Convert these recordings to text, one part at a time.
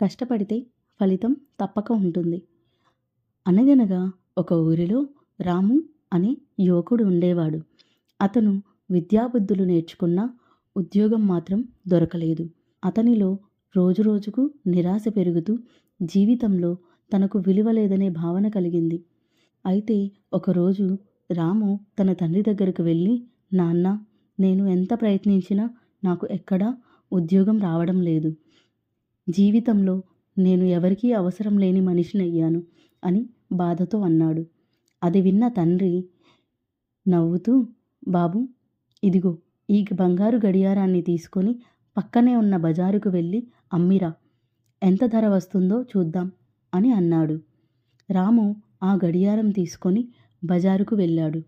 కష్టపడితే ఫలితం తప్పక ఉంటుంది. అనగనగా ఒక ఊరిలో రాము అనే యువకుడు ఉండేవాడు. అతను విద్యాబుద్ధులు నేర్చుకున్న ఉద్యోగం మాత్రం దొరకలేదు. అతనిలో రోజురోజుకు నిరాశ పెరుగుతూ జీవితంలో తనకు విలువ లేదనే భావన కలిగింది. అయితే ఒకరోజు రాము తన తండ్రి దగ్గరకు వెళ్ళి నాన్న నేను ఎంత ప్రయత్నించినా నాకు ఎక్కడా ఉద్యోగం రావడం లేదు. జీవితంలో నేను ఎవరికీ అవసరం లేని మనిషిని అయ్యాను అని బాధతో అన్నాడు. అది విన్న తండ్రి నవ్వుతూ బాబు ఇదిగో ఈ బంగారు గడియారాన్ని తీసుకొని పక్కనే ఉన్న బజారుకు వెళ్ళి అమ్మిరా. ఎంత ధర వస్తుందో చూద్దాం అని అన్నాడు. రాము ఆ గడియారం తీసుకొని బజారుకు వెళ్ళాడు.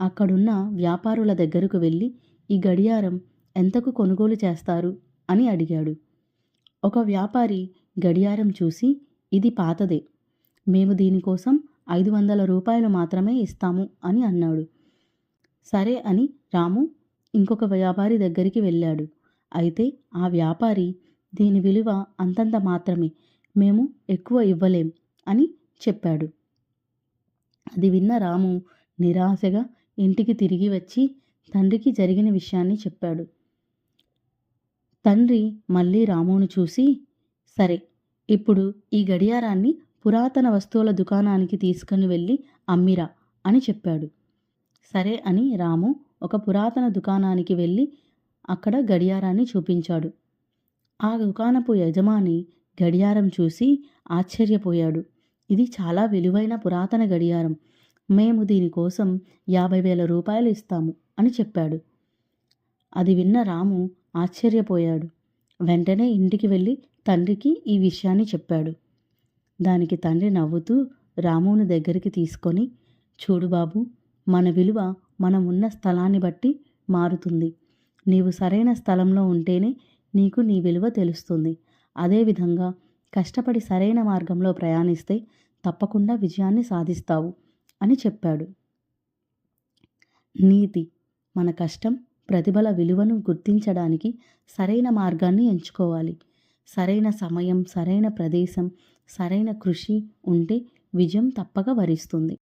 అక్కడున్న వ్యాపారుల దగ్గరకు వెళ్ళి ఈ గడియారం ఎంతకు కొనుగోలు చేస్తారు? అని అడిగాడు. ఒక వ్యాపారి గడియారం చూసి ఇది పాతదే. మేము దీనికోసం ఐదు వందల రూపాయలు మాత్రమే ఇస్తాము అని అన్నాడు. సరే అని రాము ఇంకొక వ్యాపారి దగ్గరికి వెళ్ళాడు. అయితే ఆ వ్యాపారి దీని విలువ అంతంత మాత్రమే. మేము ఎక్కువ ఇవ్వలేం అని చెప్పాడు. అది విన్న రాము నిరాశగా ఇంటికి తిరిగి వచ్చి తండ్రికి జరిగిన విషయాన్ని చెప్పాడు. తండ్రి మళ్ళీ రామును చూసి సరే ఇప్పుడు ఈ గడియారాన్ని పురాతన వస్తువుల దుకాణానికి తీసుకుని వెళ్ళి అమ్మిరా అని చెప్పాడు. సరే అని రాము ఒక పురాతన దుకాణానికి వెళ్ళి అక్కడ గడియారాన్ని చూపించాడు. ఆ దుకాణపు యజమాని గడియారం చూసి ఆశ్చర్యపోయాడు. ఇది చాలా విలువైన పురాతన గడియారం. మేము దీనికోసం యాభై వేల రూపాయలు ఇస్తాము అని చెప్పాడు. అది విన్న రాము ఆశ్చర్యపోయాడు. వెంటనే ఇంటికి వెళ్ళి తండ్రికి ఈ విషయాన్ని చెప్పాడు. దానికి తండ్రి నవ్వుతూ రాముని దగ్గరికి తీసుకొని చూడు బాబు మన విలువ మనం ఉన్న స్థలాన్ని బట్టి మారుతుంది. నీవు సరైన స్థలంలో ఉంటేనే నీకు నీ విలువ తెలుస్తుంది. అదేవిధంగా కష్టపడి సరైన మార్గంలో ప్రయాణిస్తే తప్పకుండా విజయాన్ని సాధిస్తావు అని చెప్పాడు. నీతి మన కష్టం ప్రతిభల విలువను గుర్తించడానికి సరైన మార్గాన్ని ఎంచుకోవాలి. సరైన సమయం సరైన ప్రదేశం సరైన కృషి ఉంటే విజయం తప్పక వరిస్తుంది.